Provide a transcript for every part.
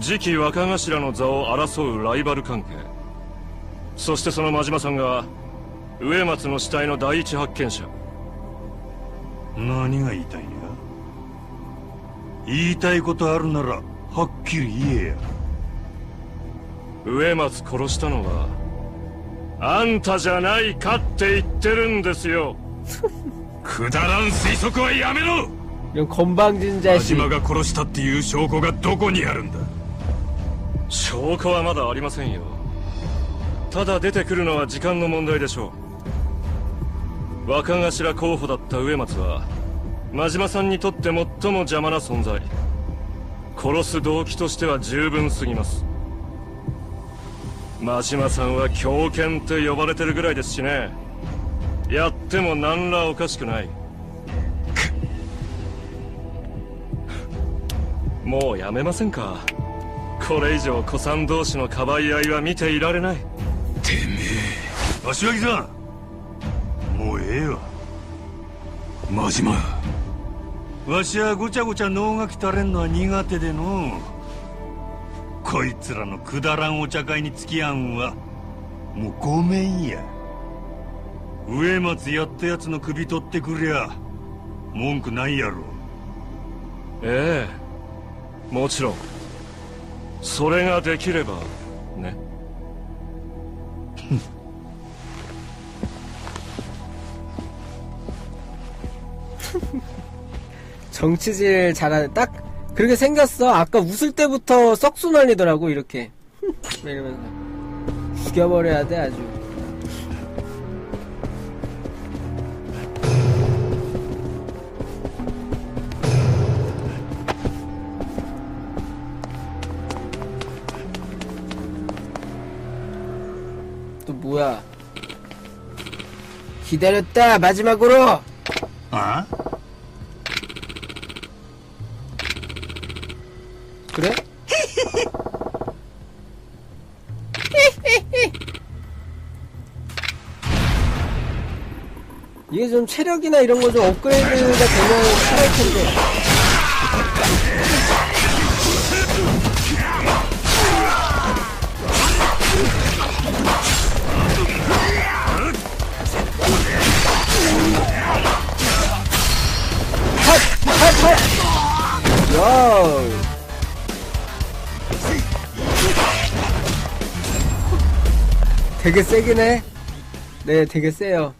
次期若頭の座を争うライバル関係。そしてその真島さんが植松の死体の第一発見者。何が言いたいんや？言いたいことあるならはっきり言えや。植松殺したのはあんたじゃないかって言ってるんですよ。くだらん推測はやめろ。真島が殺したっていう証拠がどこにあるんだ？証拠はまだありませんよ。ただ出てくるのは時間の問題でしょう。若頭候補だった植松は真島さんにとって最も邪魔な存在。殺す動機としては十分すぎます。真島さんは狂犬って呼ばれてるぐらいですしね。やっても何らおかしくない。もうやめませんか？これ以上子さん同士のかばい合いは見ていられない。柏木さんもうええわ真島。わしはごちゃごちゃ脳がきたれんのは苦手での。こいつらのくだらんお茶会に付き合うんはもうごめんや。植松やったやつの首取ってくりゃ文句ないやろ。ええもちろんそれができればね 정치질 잘하는 딱 그렇게 생겼어 아까 웃을 때부터 썩수 날리더라고 이렇게 이러면서 죽여버려야 돼 아주 기다렸다 마지막으로 아? 그래? 이게 좀 체력이나 이런 거 좀 업그레이드가 되면 편할 텐데. 와우! 되게 세긴 해. 네, 되게 세요.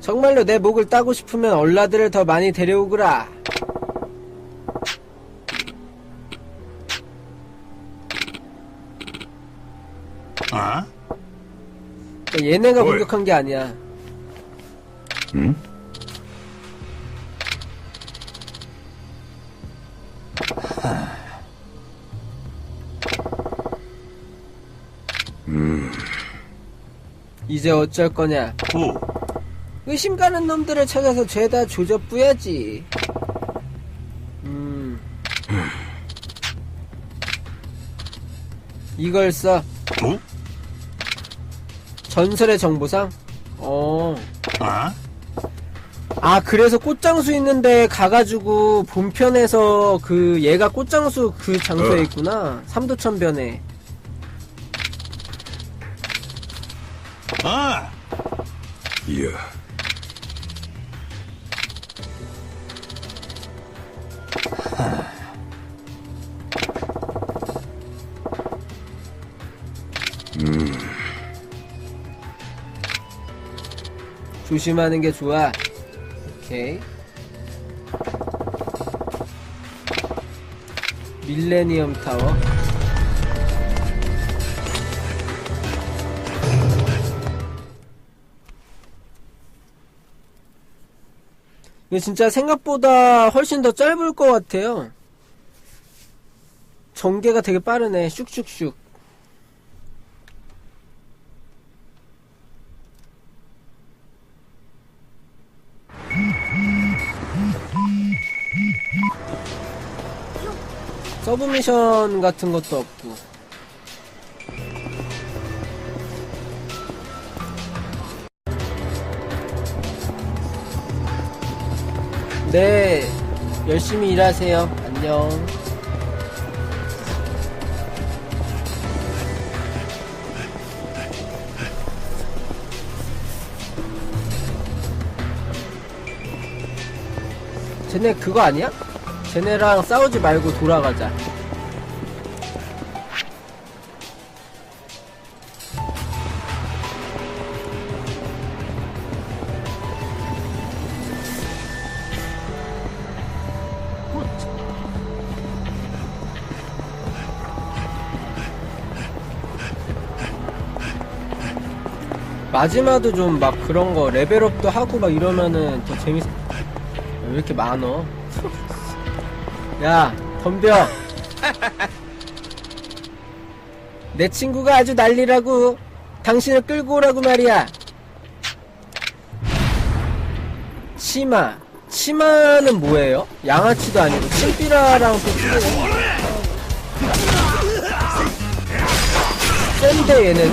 정말로 내 목을 따고 싶으면 얼라들을 더 많이 데려오거라. 아? 그러니까 얘네가 뭘? 공격한 게 아니야. 응? 이제 어쩔 거냐. 오, 의심 가는 놈들을 찾아서 죄다 조져 뿌야지. 음. 이걸 써. 오? 전설의 정보상? 어. 아? 아, 그래서 꽃장수 있는데 가가지고 본편에서 그 얘가 꽃장수 그 장소에 어. 있구나. 삼도천변에. 아! 이야, 조심하는 게 좋아. 오케이. 밀레니엄 타워. 이게 진짜 생각보다 훨씬 더 짧을 것 같아요. 전개가 되게 빠르네. 슉슉슉. 서브미션 같은 것도 없고. 네, 열심히 일하세요. 안녕. 쟤네 그거 아니야? 쟤네랑 싸우지 말고 돌아가자. 마지막도 좀 막 그런 거 레벨업도 하고 막 이러면은 더 재밌. 왜 이렇게 많어? 야, 덤벼. 내 친구가 아주 난리라고. 당신을 끌고 오라고 말이야. 치마. 치마는 뭐예요? 양아치도 아니고 침삐라랑 또 틀리네. 센데 얘네는?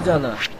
무기잖아.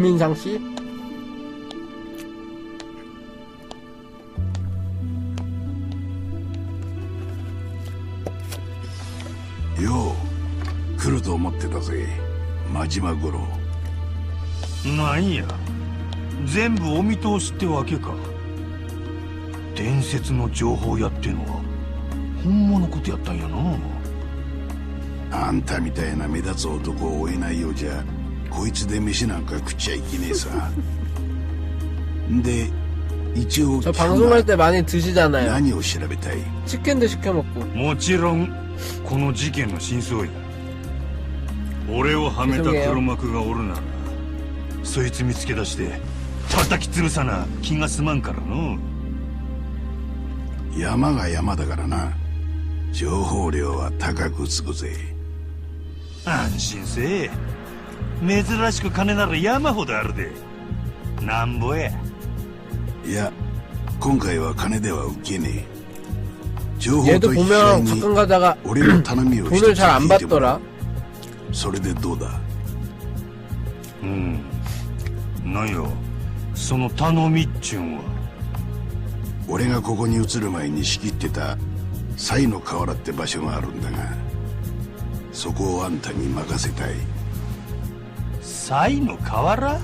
민상 씨?よう来ると思ってたぜ真島五郎なんや全部お見通しってわけか伝説の情報やってのは本物ことやったんやなあんたみたいな目立つ男を追えないようじゃ こいつで飯なんか食っちゃいけねえさで一応 저 방송할 때 많이 드시잖아요. 何を調べたい 치킨도 시켜 먹고. もちろんこの事件の真相や俺をはめた黒幕がおるならそいつ見つけ出して叩き潰さな気が済まんからの山が山だからな情報量は高くつくぜ安心せえ 珍しく金なら山ほどあるで。なんぼや。いや今回は金では受けねえ。情報と一緒に俺の頼みをして聞いてもらう。それでどうだ？うん。なんよ。その頼みっちゅうんは。俺がここに移る前に仕切ってた西の河原って場所があるんだがそこをあんたに任せたい。サイの河原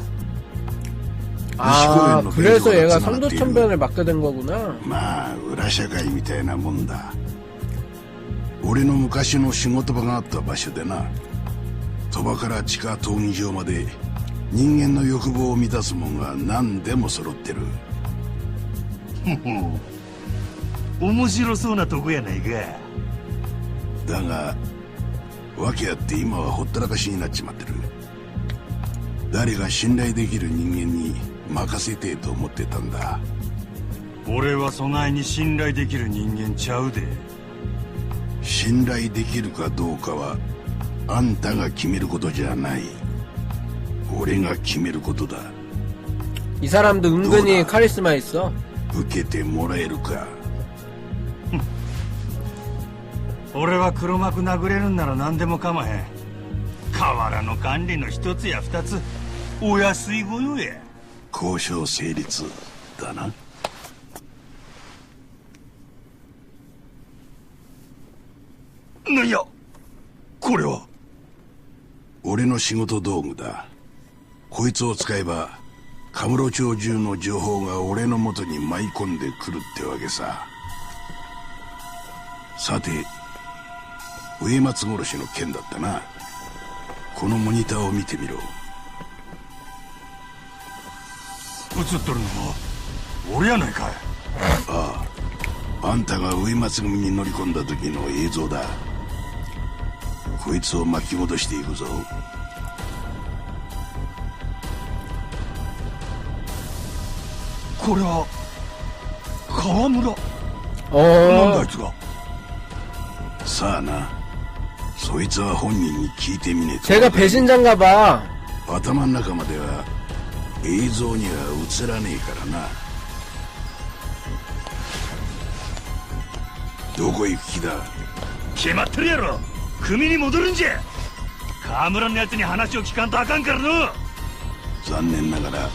아, 시골에 그래서 노벨이 얘가 올랐잖아, 삼도천변을 맡게 된 거구나. まあ裏社会みたいなもんだ 俺の昔の仕事場があった場所でな鳥羽から地下闘技場まで人間の欲望を満たすもんが何でも揃ってる面白そうなとこやないかだが訳あって今はほったらかしになっちまってる 誰が信頼できる人間に任せてえと思ってたんだ俺はそないに信頼できる人間ちゃうで信頼できるかどうかはあんたが決めることじゃない俺が決めることだ 이 사람도 은근히 누구다? 카리스마 있어. 受けてもらえるか俺は黒幕殴れるんなら何でも構へん河原の管理の一つや二つ お安いご用や交渉成立だな。なんや？これは。俺の仕事道具だ。こいつを使えばカムロ町中の情報が俺の元に舞い込んでくるってわけさ。さて植松殺しの件だったな。このモニターを見てみろ映っとるのは俺やないかいあんたが植松組に乗り込んだ時の映像だこいつを巻き戻していくぞこれは川村なんだあ 어. いつがさあなそいつは本人に聞いてみねえと 제가 배신자인가 봐. 頭の中までは 映像には映らねえからな。どこ行く気だ？決まってるやろ。組に戻るんじゃ。河村のやつに話を聞かんとあかんからの。残念ながら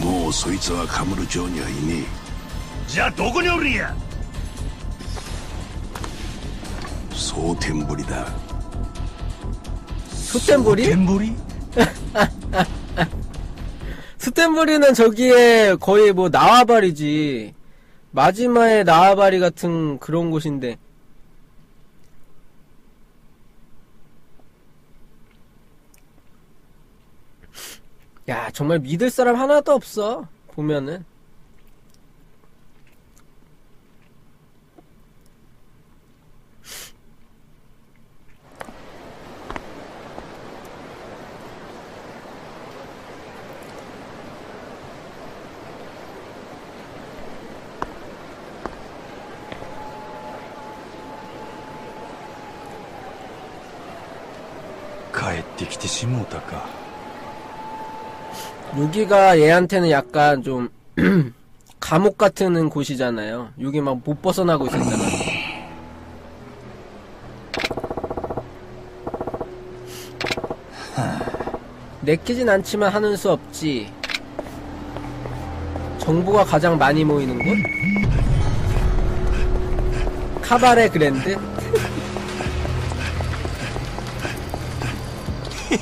もうそいつはカムル町にはいねえ。じゃあどこにおるんや。蒼天堀だ。蒼天堀？蒼天堀？스탠부리는 저기에 거의 뭐 나와바리지. 마지막에 나와바리 같은 그런 곳인데. 야, 정말 믿을 사람 하나도 없어. 보면은. 帰ってきてしもうたか 여기가 얘한테는 약간 좀 감옥 같은 곳이잖아요. 여기 막 못 벗어나고 있었잖아. 내키진 않지만 하는 수 없지. 정보가 가장 많이 모이는 곳? 카바레 그랜드?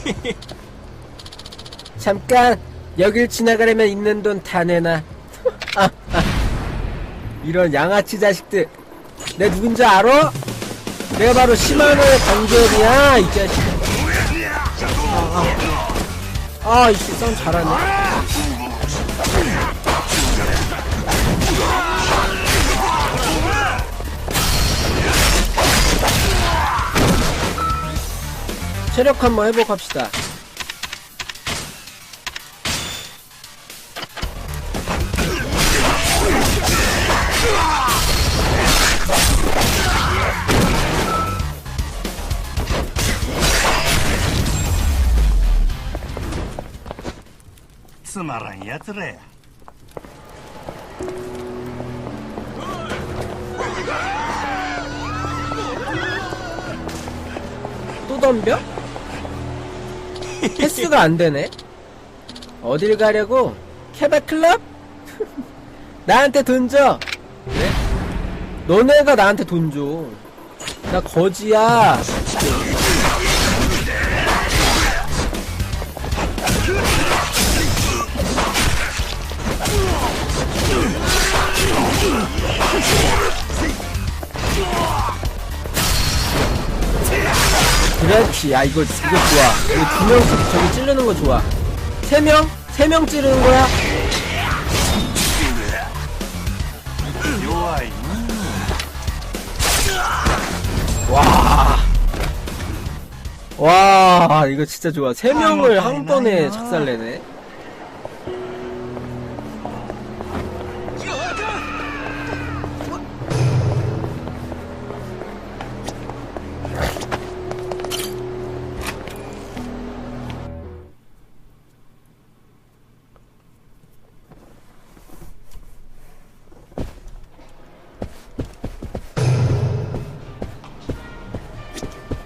잠깐 여길 지나가려면 있는 돈 다 내놔. 이런 양아치 자식들. 내 누군지 알아? 내가 바로 시마노의 강재현이야 이 자식. 아 이씨 싸움 잘하네 체력 한번 회복합시다 스마랑 야들레 또 덤벼? 패스가 안 되네. 어딜 가려고? 케바클럽? 나한테 돈 줘. 네? 너네가 나한테 돈 줘. 나 거지야. 그렇지. 야, 이거, 이거 좋아. 이거 두 명씩 저기 찌르는 거 좋아. 세 명? 세 명 찌르는 거야? 와. 와, 이거 진짜 좋아. 세 명을 한 번에 작살내네.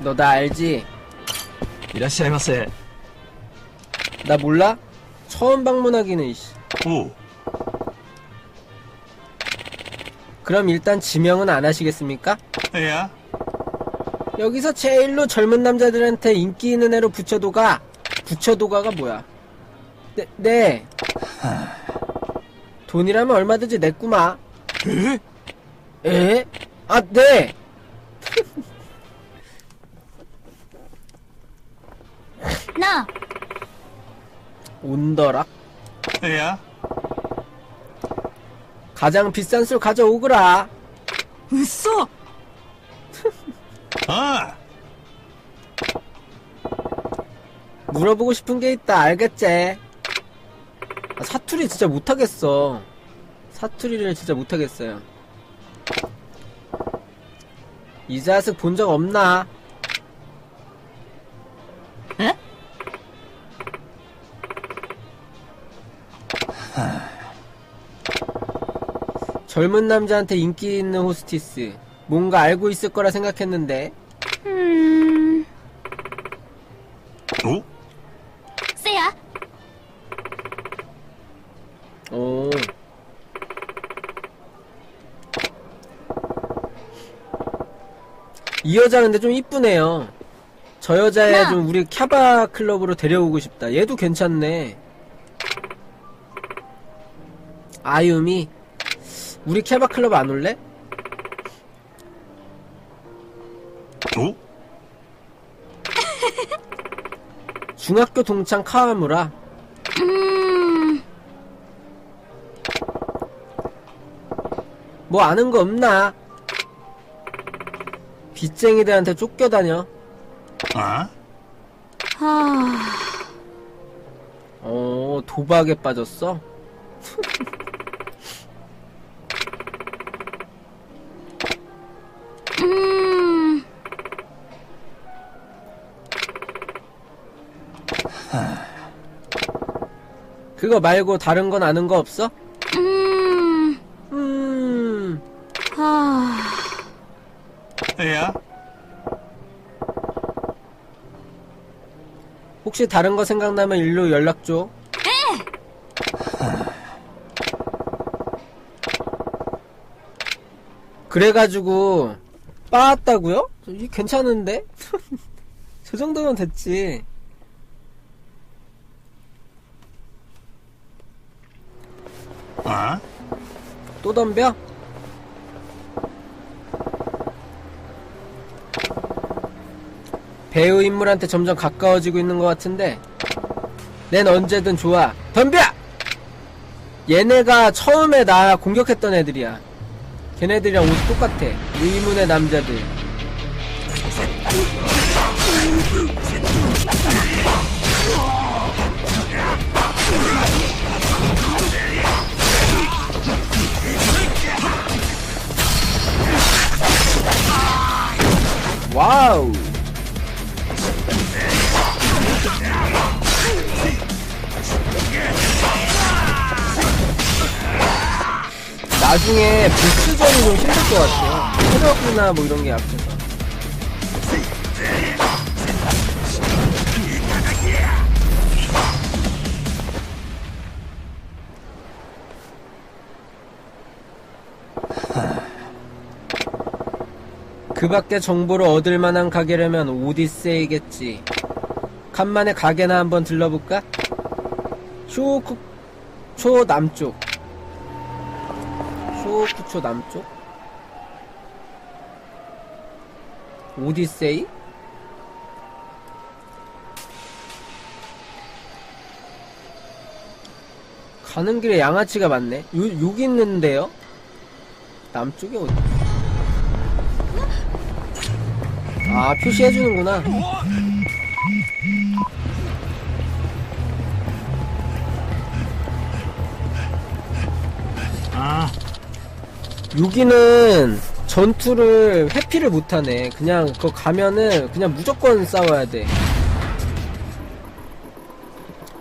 너 나 알지? いらっしゃいませ 나 몰라? 처음 방문하기는 이씨. おう 그럼 일단 지명은 안 하시겠습니까? いや 여기서 제일로 젊은 남자들한테 인기 있는 애로 붙여도가 붙여도가가 뭐야? 네, 네. 돈이라면 얼마든지 냈구마. 에? 에? 아, 네. 나? 온더락? 야. 가장 비싼 술 가져오거라. 웃어? 아 어. 물어보고 싶은 게 있다 알겠지? 아, 사투리 진짜 못하겠어. 사투리를 진짜 못하겠어요. 이 자식 본 적 없나? 젊은 남자한테 인기 있는 호스티스. 뭔가 알고 있을 거라 생각했는데. 음. 어? 세야. 오. 이 여자 근데 좀 이쁘네요. 저 여자야 좀 우리 캬바 클럽으로 데려오고 싶다. 얘도 괜찮네. 아유미 우리 캬바 클럽 안 올래? お 중학교 동창 카와무라. 음... 뭐 아는 거 없나? 빚쟁이들한테 쫓겨다녀. あ 하... 어, 도박에 빠졌어? 그거 말고 다른 건 아는 거 없어? 음... 음, 하... いや 혹시 다른 거 생각나면 일로 연락 줘. 그래가지고 빠았다고요? 이 괜찮은데? 저 정도면 됐지. 아? 또 덤벼? 배우 인물한테 점점 가까워지고 있는 것 같은데 낸 언제든 좋아 덤벼! 얘네가 처음에 나 공격했던 애들이야 걔네들이랑 옷 똑같아 의문의 남자들 와우. 나중에 보스전이 좀 힘들 것 같아요. 체력이나 뭐 이런 게 약해서 그 밖에 정보를 얻을 만한 가게라면 오디세이겠지. 간만에 가게나 한번 들러볼까? 쇼크, 초 남쪽. 쇼크, 초 남쪽? 오디세이? 가는 길에 양아치가 많네. 요, 여기 있는데요? 남쪽에 어디? 아, 표시해주는구나. 아 여기는 전투를 회피를 못하네. 그냥 그거 가면은 그냥 무조건 싸워야 돼.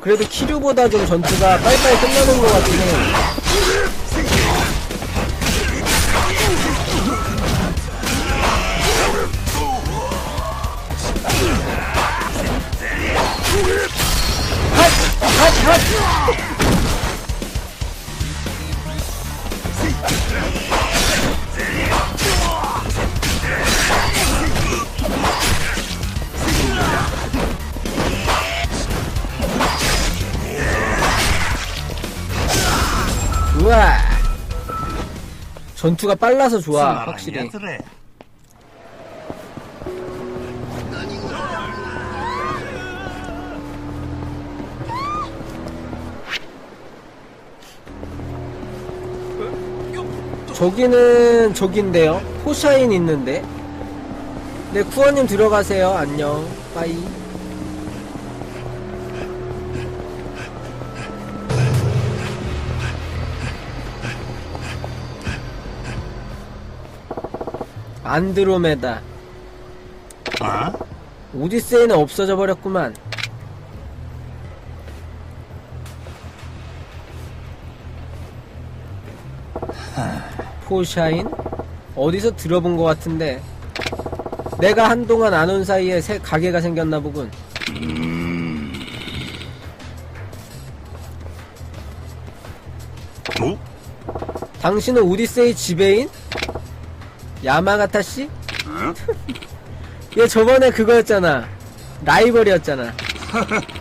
그래도 키류보다 좀 전투가 빨리빨리 끝나는 것 같긴 해. 전투가 빨라서 좋아, 확실히. 저기는 저긴데요. 포샤인 있는데. 네, 쿠어님 들어가세요. 안녕. 빠이. 안드로메다. あ 오디세이는 없어져 버렸구만. 포샤인? 어디서 들어본 것 같은데. 내가 한동안 안 온 사이에 새 가게가 생겼나 보군.お 당신은 오디세이 지배인? 야마가타 씨? 얘 저번에 그거였잖아. 라이벌이었잖아.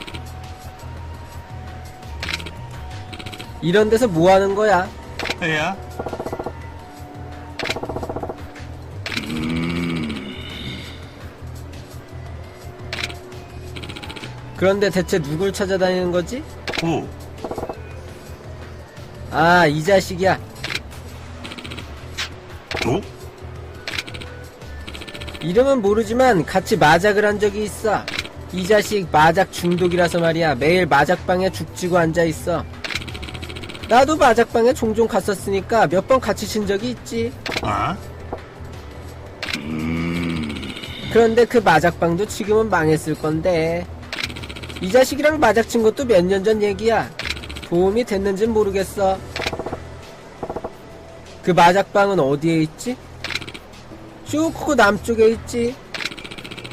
이런 데서 뭐 하는 거야? 야. 음. 그런데 대체 누굴 찾아다니는 거지? 오. 아, 이 자식이야. 이름은 모르지만 같이 마작을 한 적이 있어. 이 자식 마작 중독이라서 말이야. 매일 마작방에 죽지고 앉아 있어. 나도 마작방에 종종 갔었으니까 몇 번 같이 친 적이 있지. あ 그런데 그 마작방도 지금은 망했을 건데. 이 자식이랑 마작 친 것도 몇 년 전 얘기야. 도움이 됐는진 모르겠어. 그 마작방은 어디에 있지? 쇼코코 남쪽에 있지.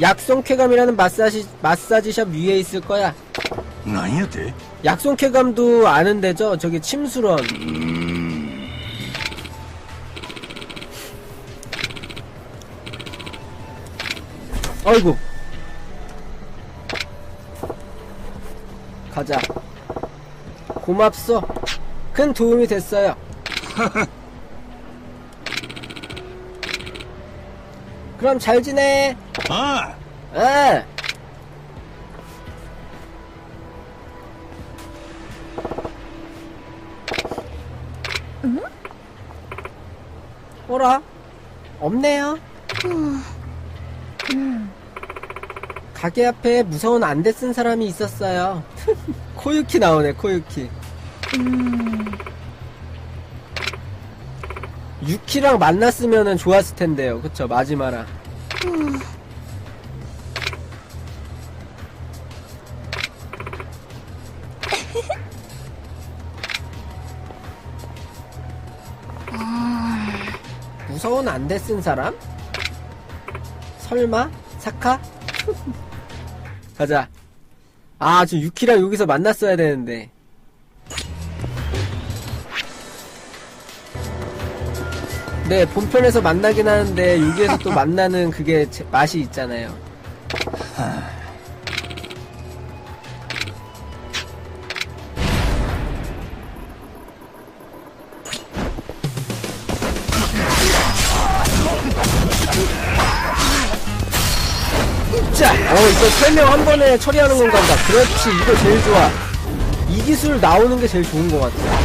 약송쾌감이라는 마사지 마사지샵 위에 있을 거야. 아니야 약송쾌감도 아는 데죠. 저기 침수런. 음... 아이고. 가자. 고맙소. 큰 도움이 됐어요. 그럼 잘 지내. あ 에. 뭐라? 없네요. 가게 앞에 무서운 안대 쓴 사람이 있었어요. 코유키 나오네, 코유키. 유키랑 만났으면 좋았을 텐데요. 그쵸, 마지막랑. 무서운 안대 쓴 사람? 설마? 사카? 가자. 아, 저 유키랑 여기서 만났어야 되는데. 네, 본편에서 만나긴 하는데, 여기에서 또 만나는 그게 제- 맛이 있잖아요. 자, 어, 이거 설명 한 번에 처리하는 건가 보다. 그렇지, 이거 제일 좋아. 이 기술 나오는 게 제일 좋은 것 같아.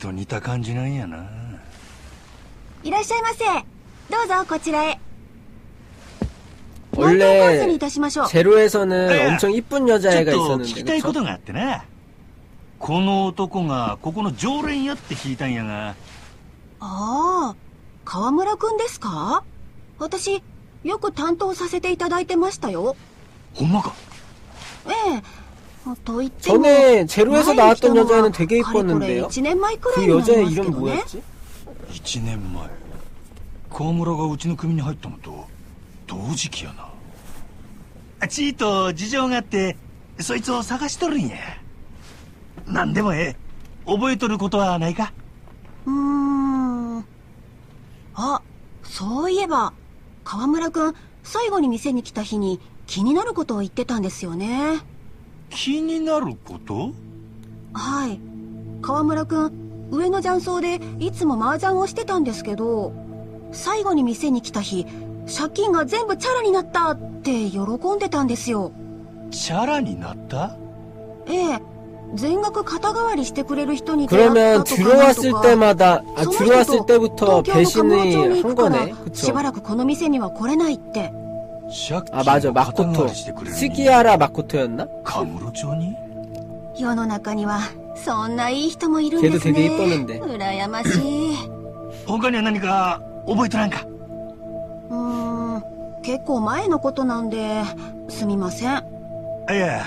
と似た感じなんやないらっしゃいませ。どうぞ、こちらへ。何分コースに 원래 いたしましょう。 제로에서는 야, 엄청 이쁜 ちょっ 여자애가 と聞 있었는데 きたいこ 그쵸? とがあってなこの男がここの常連やって聞いたんやがああ、河村くんですか私、よく担当させていただいてましたよ。ほんまかええ。 と言っても 전에 제로에서 前に来た 나왔던 のは 여자애는 되게 かれこれ 이뻤는데요. 1年前くら 그 いになり 여자의 ますけ 이름 どね。 뭐였지? 1年前河村がうちの組に入ったのと同時期やなあちーと事情があってそいつを探しとるんや何でもええ覚えとることはないかうーん。あ、そういえば、河村くん、最後に店に来た日に気になることを言ってたんですよね。 気になること？はい。川村君上の雀荘でいつも麻雀をしてたんですけど最後に店に来た日借金が全部チャラになったって喜んでたんですよ。チャラになった？ええ。全額肩代わりしてくれる人に出会ったとかなんとかその人と東京の鎌倉町に行くからしばらくこの店には来れないって。 借 아 金 맞아 を肩代 마코토 わりしてくれる人 스기야라 마코토였나? カムロ町に世の中にはそんないい人もいるん 걔도 です 되게 ね 이뻤는데 羨ましい他には何か覚えとらんかうーん結構前のことなんですみませんいや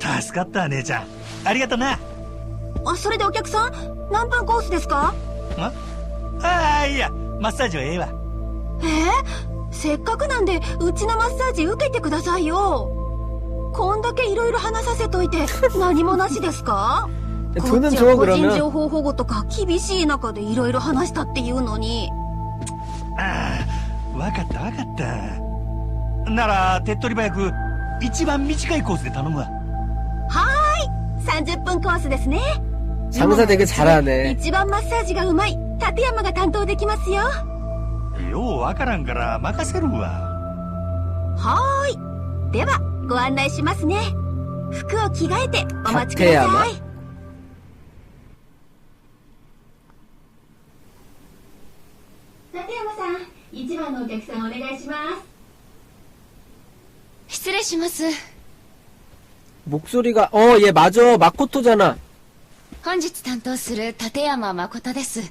助かった姉ちゃんありがとなあそれでお客さん何分コースですかあああいやマッサージはええわえー、 せっかくなんでうちのマッサージ受けてくださいよこんだけいろいろ話させといて何もなしですかこ 돈은 っち 줘 は個人 그러면 情報保護とか厳しい中でいろいろ話したっていうのにああわかったわかったなら手っ取り早く一番短いコースで頼むわ30分コースですね 장사 되게 잘하네 一番マッサージがうまい立山が担当できますよ ようわからんから任せるわはーいではご案内しますね服を着替えてお待ちくだ立山さい立山さん一番のお客さんお願いします失礼します。 목소리가 어 얘 맞아 마코토잖아 本日担当する立山誠です。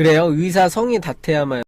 그래요? 의사 성이 다테야마요.